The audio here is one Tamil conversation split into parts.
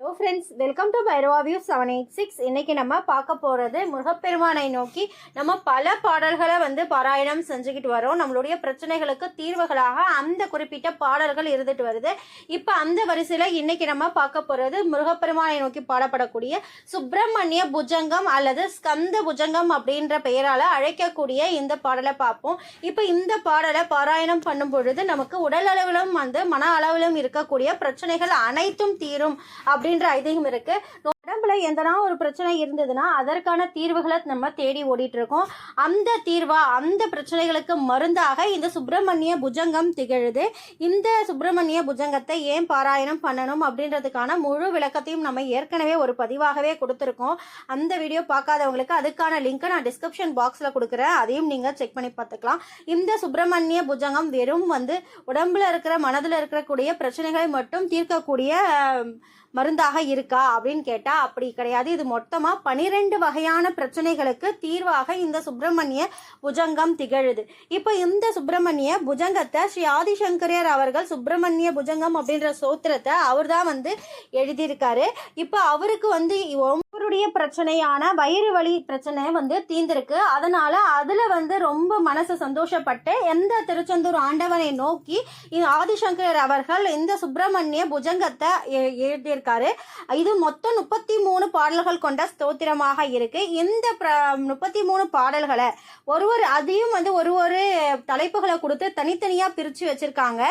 Hello friends welcome to Bhairava view seven eight six இன்னைக்கு நம்ம பார்க்க போகிறது முருகப்பெருமானை நோக்கி நம்ம பல பாடல்களை வந்து பாராயணம் செஞ்சுக்கிட்டு வரோம். நம்மளுடைய பிரச்சனைகளுக்கு தீர்வுகளாக அந்த குறிப்பிட்ட பாடல்கள் இருந்துட்டு வருது. இப்போ அந்த வரிசையில் இன்றைக்கி நம்ம பார்க்க போகிறது முருகப்பெருமானை நோக்கி பாடப்படக்கூடிய சுப்பிரமணிய புஜங்கம் அல்லது ஸ்கந்த புஜங்கம் அப்படின்ற பெயரால் அழைக்கக்கூடிய இந்த பாடலை பார்ப்போம். இப்போ இந்த பாடலை பாராயணம் பண்ணும் பொழுது நமக்கு உடல் அளவிலும் வந்து மன அளவிலும் இருக்கக்கூடிய பிரச்சனைகள் அனைத்தும் தீரும். அப்படி அப்படின்ற ஐதீகம் இருக்கு. உடம்புல எந்தனா ஒரு பிரச்சனை இருந்ததுன்னா அதற்கான தீர்வுகளை நம்ம தேடி ஓடிட்டு இருக்கோம் அந்த தீர்வா அந்த பிரச்சனைகளுக்கு மருந்தாக இந்த சுப்பிரமணிய புஜங்கம் திகழுது. இந்த சுப்பிரமணிய புஜங்கத்தை ஏன் பாராயணம் பண்ணணும் அப்படின்றதுக்கான முழு விளக்கத்தையும் நம்ம ஏற்கனவே ஒரு பதிவாகவே கொடுத்துருக்கோம். அந்த வீடியோ பார்க்காதவங்களுக்கு அதுக்கான லிங்க்கை நான் டிஸ்கிரிப்ஷன் பாக்ஸில் கொடுக்குறேன். அதையும் நீங்கள் செக் பண்ணி பார்த்துக்கலாம். இந்த சுப்பிரமணிய புஜங்கம் வெறும் வந்து உடம்புல இருக்கிற மனதில் இருக்கக்கூடிய பிரச்சனைகளை மட்டும் தீர்க்கக்கூடிய மருந்தாக இருக்கா அப்படின்னு கேட்டால் அப்படி கிடையாது. இது மொத்தமாக பனிரெண்டு வகையான பிரச்சனைகளுக்கு தீர்வாக இந்த சுப்பிரமணிய புஜங்கம் திகழுது. இப்போ இந்த சுப்பிரமணிய புஜங்கத்தை ஸ்ரீ ஆதிசங்கரர் அவர்கள் சுப்பிரமணிய புஜங்கம் அப்படின்ற சோத்திரத்தை அவர் தான் வந்து எழுதியிருக்காரு. இப்போ அவருக்கு வந்து அவருடைய பிரச்சனையான வயிறு வலி பிரச்சனை வந்து தீர்ந்திருக்கு. அதனால அதில் வந்து ரொம்ப மனசு சந்தோஷப்பட்டு எந்த திருச்செந்தூர் ஆண்டவனை நோக்கி ஆதிசங்கர் ஆதிசங்கரர் அவர்கள் இந்த சுப்பிரமணிய புஜங்கத்தை எழுதியிருக்காரு. இது மொத்தம் முப்பத்தி மூணு பாடல்கள் கொண்ட ஸ்தோத்திரமாக இருக்கு. இந்த முப்பத்தி மூணு பாடல்களை ஒரு ஒரு அதையும் வந்து ஒரு ஒரு தலைப்புகளை கொடுத்து தனித்தனியாக பிரித்து வச்சிருக்காங்க.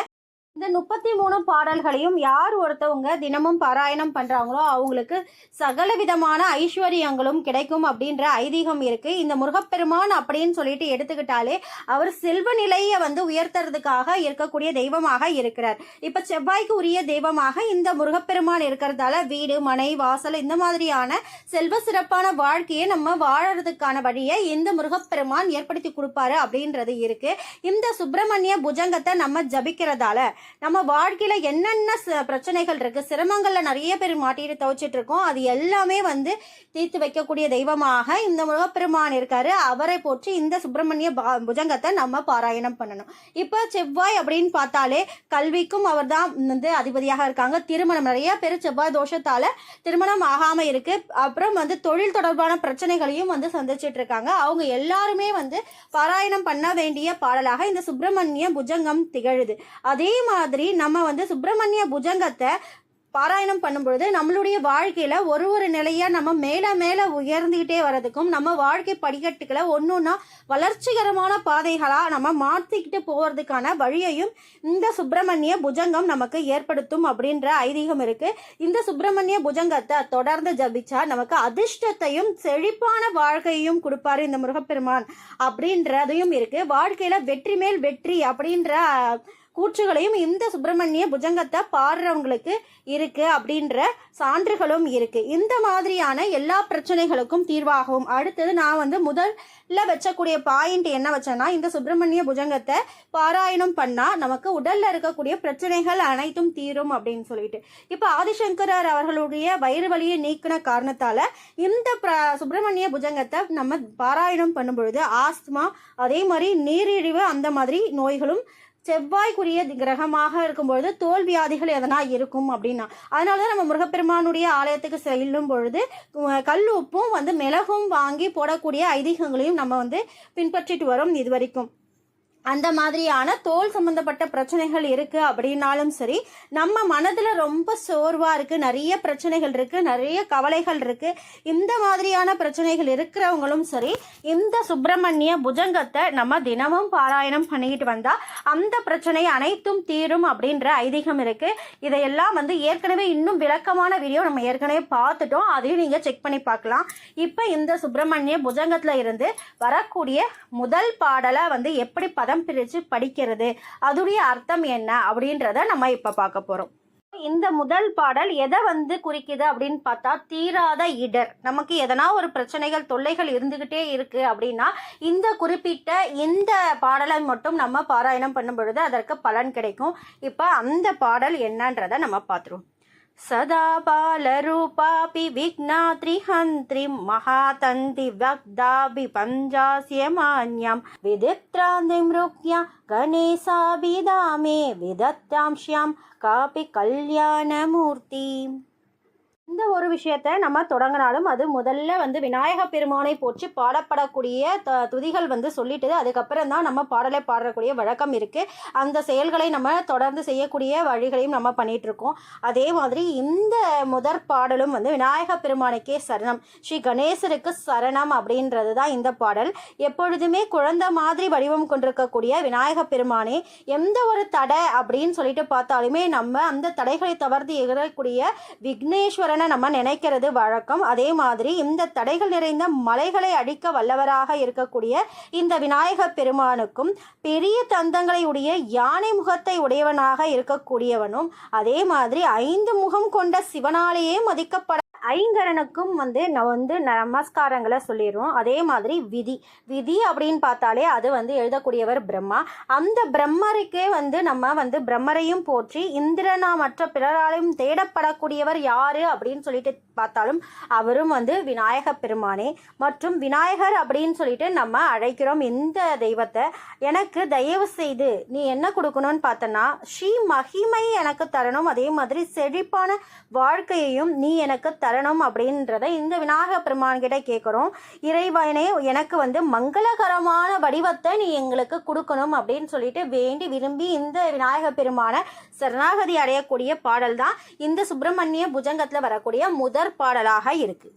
இந்த முப்பத்தி மூணு பாடல்களையும் யார் ஒருத்தவங்க தினமும் பாராயணம் பண்ணுறாங்களோ அவங்களுக்கு சகல விதமான ஐஸ்வர்யங்களும் கிடைக்கும் அப்படின்ற ஐதீகம் இருக்குது இந்த முருகப்பெருமான் அப்படின்னு சொல்லிட்டு எடுத்துக்கிட்டாலே அவர் செல்வ நிலையை வந்து உயர்த்துறதுக்காக இருக்கக்கூடிய தெய்வமாக இருக்கிறார். இப்போ செவ்வாய்க்கு உரிய தெய்வமாக இந்த முருகப்பெருமான் இருக்கிறதால வீடு மனை வாசல் இந்த மாதிரியான செல்வ சிறப்பான வாழ்க்கையை நம்ம வாழறதுக்கான வழியை இந்த முருகப்பெருமான் ஏற்படுத்தி கொடுப்பாரு அப்படின்றது இருக்குது இந்த சுப்பிரமணிய புஜங்கத்தை நம்ம ஜபிக்கிறதால நம்ம வாழ்க்கையில் என்னென்ன பிரச்சனைகள் இருக்குது சிரமங்களில் நிறைய பேர் மாட்டிட்டு தவிச்சிட்டு இருக்கோம் அது எல்லாமே வந்து தீர்த்து வைக்கக்கூடிய தெய்வமாக இந்த முருகப்பெருமான் இருக்காரு. அவரை போற்றி இந்த சுப்பிரமணிய பா- புஜங்கத்தை நம்ம பாராயணம் பண்ணணும். இப்போ செவ்வாய் அப்படின்னு பார்த்தாலே கல்விக்கும் அவர் தான் வந்து அதிபதியாக இருக்காங்க. திருமணம் நிறைய பேர் செவ்வாய் தோஷத்தால் திருமணம் ஆகாமல் இருக்கு. அப்புறம் வந்து தொழில் தொடர்பான பிரச்சனைகளையும் வந்து சந்திச்சிட்டு இருக்காங்க. அவங்க எல்லாருமே வந்து பாராயணம் பண்ண வேண்டிய பாடலாக இந்த சுப்பிரமணிய புஜங்கம் திகழுது. அதே மாதிரி நம்ம வந்து சுப்பிரமணிய புஜங்கத்தை பாராயணம் பண்ணும்பொழுது நம்மளுடைய வாழ்க்கையில் ஒரு ஒரு நிலையாக நம்ம மேலே மேலே உயர்ந்துகிட்டே வர்றதுக்கும் நம்ம வாழ்க்கை படிக்கட்டுகளை ஒன்றா வளர்ச்சிகரமான பாதைகளாக நம்ம மாற்றிக்கிட்டு போகிறதுக்கான வழியையும் இந்த சுப்பிரமணிய புஜங்கம் நமக்கு ஏற்படுத்தும் அப்படின்ற ஐதீகம் இருக்குது இந்த சுப்பிரமணிய புஜங்கத்தை தொடர்ந்து ஜபிச்சா நமக்கு அதிர்ஷ்டத்தையும் செழிப்பான வாழ்க்கையும் கொடுப்பாரு இந்த முருகப்பெருமான் அப்படின்றதையும் இருக்கு. வாழ்க்கையில் வெற்றி மேல் வெற்றி அப்படின்ற கூற்றுகளையும் இந்த சுப்பிரமணிய புஜங்கத்தை பாடுறவங்களுக்கு இருக்கு அப்படின்ற சான்றுகளும் இருக்கு. இந்த மாதிரியான எல்லா பிரச்சனைகளுக்கும் தீர்வாகும் அடுத்தது நான் வந்து முதல்ல வச்சக்கூடிய பாயிண்ட் என்ன வச்சேன்னா இந்த சுப்பிரமணிய புஜங்கத்தை பாராயணம் பண்ணா நமக்கு உடல்ல இருக்கக்கூடிய பிரச்சனைகள் அனைத்தும் தீரும் அப்படின்னு சொல்லிட்டு. இப்போ ஆதிசங்கரர் அவர்களுடைய வயிறு வலியை நீக்கின காரணத்தால இந்த சுப்பிரமணிய புஜங்கத்தை நம்ம பாராயணம் பண்ணும்பொழுது ஆஸ்துமா அதே மாதிரி நீரிழிவு அந்த மாதிரி நோய்களும் செவ்வாய்க்குரிய கிரகமாக இருக்கும்பொழுது தோல் வியாதிகள் எதனா இருக்கும் அப்படின்னா அதனால தான் நம்ம முருகப்பெருமானுடைய ஆலயத்துக்கு செல்லும் பொழுது கல் உப்பும் வந்து மிளகும் வாங்கி போடக்கூடிய ஐதீகங்களையும் நம்ம வந்து பின்பற்றிட்டு வரோம் இது வரைக்கும். அந்த மாதிரியான தோல் சம்பந்தப்பட்ட பிரச்சனைகள் இருக்கு அப்படின்னாலும் சரி நம்ம மனதுல ரொம்ப சோர்வா இருக்கு நிறைய பிரச்சனைகள் இருக்கு நிறைய கவலைகள் இருக்கு. இந்த மாதிரியான பிரச்சனைகள் இருக்கிறவங்களும் சரி இந்த சுப்பிரமணிய புஜங்கத்தை நம்ம தினமும் பாராயணம் பண்ணிக்கிட்டு வந்தா அந்த பிரச்சனை அனைத்தும் தீரும் அப்படின்ற ஐதீகம் இருக்கு. இதையெல்லாம் வந்து ஏற்கனவே இன்னும் விளக்கமான வீடியோ நம்ம ஏற்கனவே பார்த்துட்டோம். அதையும் நீங்க செக் பண்ணி பார்க்கலாம். இப்போ இந்த சுப்பிரமணிய புஜங்கத்துல இருந்து வரக்கூடிய முதல் பாடலை வந்து எப்படி பதம் பிரித்து படிக்கிறது. அதோடைய அர்த்தம் என்ன அப்படின்றத நம்ம இப்போ பார்க்க போகிறோம் இந்த முதல் பாடல் எதை வந்து குறிக்குது அப்படின்னு பார்த்தா தீராத இடர். நமக்கு எதனா ஒரு பிரச்சனைகள் தொல்லைகள் இருந்துகிட்டே இருக்கு அப்படின்னா இந்த குறிப்பிட்ட இந்த பாடலை மட்டும் நம்ம பாராயணம் பண்ணும் பொழுது அதற்கு பலன் கிடைக்கும். இப்போ அந்த பாடல் என்னன்றதை நம்ம பார்த்துருவோம். सदा बालरूपापि विघ्नात्रिहन्त्रीं महातन्तिव्यग्धाभिपञ्जास्य मान्यां विदित्रान्तिं रुक्या गणेशाभिदा मे विदत्तां श्यां कापि कल्याणमूर्तिम् இந்த ஒரு விஷயத்த நம்ம தொடங்கினாலும் அது முதல்ல வந்து விநாயக பெருமானை போற்றி பாடப்படக்கூடிய த துதிகள் வந்து சொல்லிட்டு அதுக்கப்புறம் தான் நம்ம பாடலை பாடக்கூடிய வழக்கம் இருக்குது அந்த செயல்களை நம்ம தொடர்ந்து செய்யக்கூடிய வழிகளையும் நம்ம பண்ணிகிட்ருக்கோம் அதே மாதிரி இந்த முதற் பாடலும் வந்து விநாயக பெருமானுக்கே சரணம். ஸ்ரீ கணேசருக்கு சரணம் அப்படின்றது தான் இந்த பாடல். எப்பொழுதுமே குழந்தை மாதிரி வடிவம் கொண்டிருக்கக்கூடிய விநாயக பெருமானே எந்த ஒரு தடை அப்படின்னு சொல்லிட்டு பார்த்தாலுமே நம்ம அந்த தடைகளை தவிர்த்து எகிறக்கூடிய விக்னேஸ்வரன் நம்ம நினைக்கிறது வழக்கம். அதே மாதிரி இந்த தடைகள் நிறைந்த மலைகளை அழிக்க வல்லவராக இருக்கக்கூடிய இந்த விநாயக பெருமானுக்கும் பெரிய தந்தங்களை உடைய யானை முகத்தை உடையவனாக இருக்கக்கூடியவனும் அதே மாதிரி ஐந்து முகம் கொண்ட சிவனாலேயே மதிக்கப்பட ஐங்கரனுக்கும் வந்து நான் வந்து நமஸ்காரங்களை சொல்லிடுவோம் அதே மாதிரி விதி. விதி அப்படின்னு பார்த்தாலே அது வந்து எழுதக்கூடியவர் பிரம்மா. அந்த பிரம்மருக்கே வந்து நம்ம வந்து பிரம்மரையும் போற்றி இந்திரனா மற்ற பிறராலையும் தேடப்படக்கூடியவர் யாரு அப்படின்னு சொல்லிட்டு பார்த்தாலும் அவரும் வந்து விநாயக பெருமானே. மற்றும் விநாயகர் அப்படின்னு சொல்லிட்டு நம்ம அழைக்கிறோம் இந்த தெய்வத்தை. எனக்கு தயவு செய்து நீ என்ன கொடுக்கணும்னு பார்த்தனா ஸ்ரீ மகிமை எனக்கு தரணும். அதே மாதிரி செழிப்பான வாழ்க்கையையும் நீ எனக்கு தரணும் அப்படின்றத இந்த விநாயக பெருமான் கிட்ட கேட்குறோம் இறைவனே எனக்கு வந்து மங்களகரமான வடிவத்தை நீ எங்களுக்கு கொடுக்கணும் அப்படின்னு சொல்லிட்டு வேண்டி விரும்பி இந்த விநாயக பெருமான சரணாகதி அடையக்கூடிய பாடல் தான் இந்த சுப்பிரமணிய புஜங்கத்தில் வரக்கூடிய முதற் பாடலாக இருக்குது